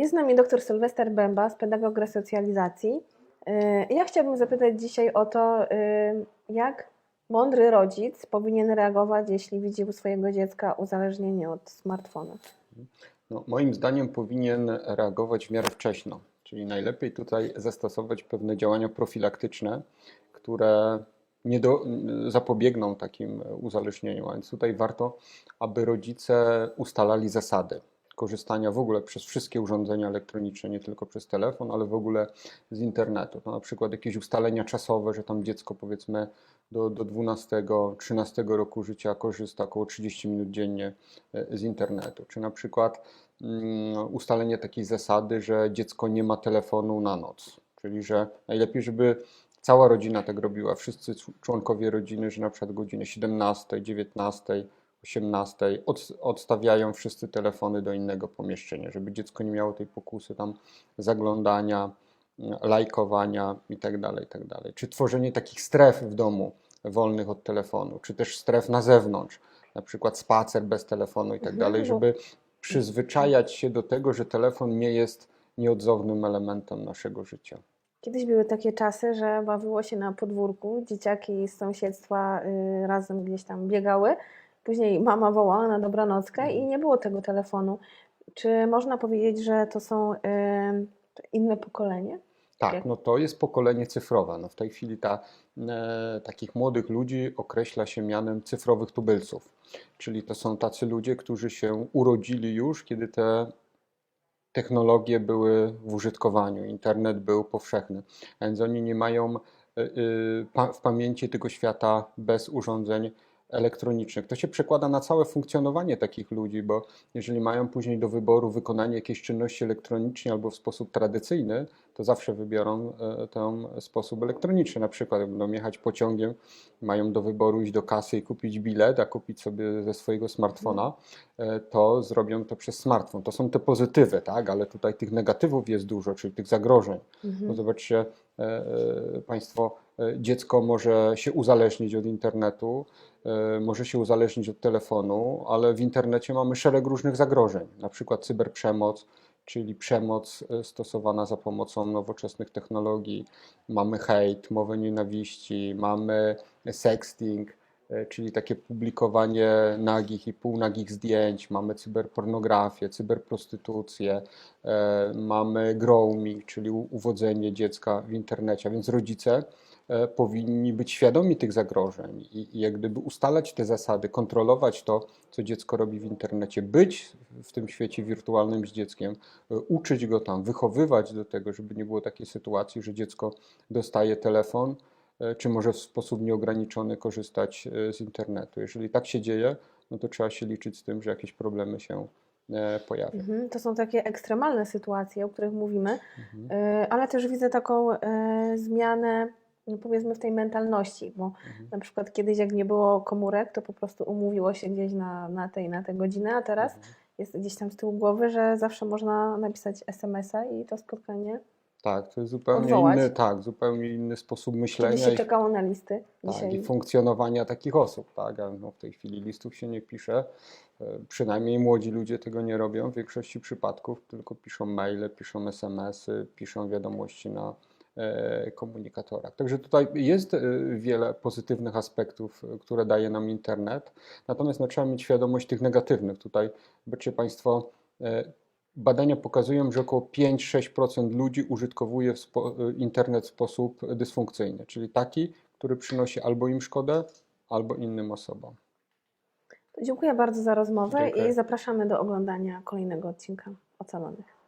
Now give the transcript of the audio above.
Jest z nami dr Sylwester Bęba, pedagog resocjalizacji. Yy, Ja chciałabym zapytać dzisiaj o to, yy, jak mądry rodzic powinien reagować, jeśli widzi u swojego dziecka uzależnienie od smartfona. No, moim zdaniem powinien reagować w miarę wcześno, czyli najlepiej tutaj zastosować pewne działania profilaktyczne, które nie do, zapobiegną takim uzależnieniom. Więc tutaj warto, aby rodzice ustalali zasady korzystania w ogóle przez wszystkie urządzenia elektroniczne, nie tylko przez telefon, ale w ogóle z internetu. Na przykład jakieś ustalenia czasowe, że tam dziecko powiedzmy do, do 12-13 roku życia korzysta około 30 minut dziennie e, z internetu. Czy na przykład mm, ustalenie takiej zasady, że dziecko nie ma telefonu na noc. Czyli, że najlepiej, żeby cała rodzina tak robiła, wszyscy członkowie rodziny, że na przykład o godzinie 17, 19, 18 od, odstawiają wszyscy telefony do innego pomieszczenia, żeby dziecko nie miało tej pokusy tam zaglądania, lajkowania itd., itd. Czy tworzenie takich stref w domu wolnych od telefonu, czy też stref na zewnątrz, na przykład spacer bez telefonu itd., Mhm. żeby przyzwyczajać się do tego, że telefon nie jest nieodzownym elementem naszego życia. Kiedyś były takie czasy, że bawiło się na podwórku, dzieciaki z sąsiedztwa y, razem gdzieś tam biegały, później mama wołała na dobranockę i nie było tego telefonu. Czy można powiedzieć, że to są inne pokolenie? Tak, no to jest pokolenie cyfrowe. No w tej chwili ta, e, takich młodych ludzi określa się mianem cyfrowych tubylców. Czyli to są tacy ludzie, którzy się urodzili już, kiedy te technologie były w użytkowaniu, internet był powszechny. Więc oni nie mają e, e, w pamięci tego świata bez urządzeń elektronicznych. To się przekłada na całe funkcjonowanie takich ludzi, bo jeżeli mają później do wyboru wykonanie jakiejś czynności elektronicznie albo w sposób tradycyjny, to zawsze wybiorą e, ten sposób elektroniczny. Na przykład, będą jechać pociągiem, mają do wyboru iść do kasy i kupić bilet, a kupić sobie ze swojego smartfona, e, to zrobią to przez smartfon. To są te pozytywy, tak? ale tutaj tych negatywów jest dużo, czyli tych zagrożeń. Bo zobaczcie e, e, Państwo, e, dziecko może się uzależnić od internetu, e, może się uzależnić od telefonu, ale w internecie mamy szereg różnych zagrożeń, na przykład cyberprzemoc, czyli przemoc e, stosowana za pomocą nowoczesnych technologii, mamy hejt, mowę nienawiści, mamy sexting, e, czyli takie publikowanie nagich i półnagich zdjęć, mamy cyberpornografię, cyberprostytucję, e, mamy grooming, czyli uwodzenie dziecka w internecie, więc rodzice e, powinni być świadomi tych zagrożeń i, i jak gdyby ustalać te zasady, kontrolować to, co dziecko robi w internecie, być w tym świecie wirtualnym z dzieckiem, e, uczyć go tam, wychowywać do tego, żeby nie było takiej sytuacji, że dziecko dostaje telefon, e, czy może w sposób nieograniczony korzystać e, z internetu. Jeżeli tak się dzieje, no to trzeba się liczyć z tym, że jakieś problemy się e, pojawią. Mhm, To są takie ekstremalne sytuacje, o których mówimy, Mhm. ale też widzę taką zmianę, no powiedzmy, w tej mentalności, bo Mhm. na przykład kiedyś, jak nie było komórek, to po prostu umówiło się gdzieś na, na tej na tę godzinę, a teraz Mhm. jest gdzieś tam z tyłu głowy, że zawsze można napisać SMS-a i to spotkanie. Tak, to jest zupełnie Odwołać. inny, tak, zupełnie inny sposób myślenia się i, czekało na listy, tak, dzisiaj i funkcjonowania takich osób, tak, a no w tej chwili listów się nie pisze, e, przynajmniej młodzi ludzie tego nie robią w większości przypadków, tylko piszą maile, piszą SMS-y, piszą wiadomości na e, komunikatorach. Także tutaj jest e, wiele pozytywnych aspektów, które daje nam internet, natomiast no, trzeba mieć świadomość tych negatywnych. Tutaj, zobaczcie Państwo, Badania pokazują, że około 5-6% ludzi użytkowuje spo, internet w sposób dysfunkcyjny, czyli taki, który przynosi albo im szkodę, albo innym osobom. Dziękuję bardzo za rozmowę Dziękuję. i zapraszamy do oglądania kolejnego odcinka Ocalonych.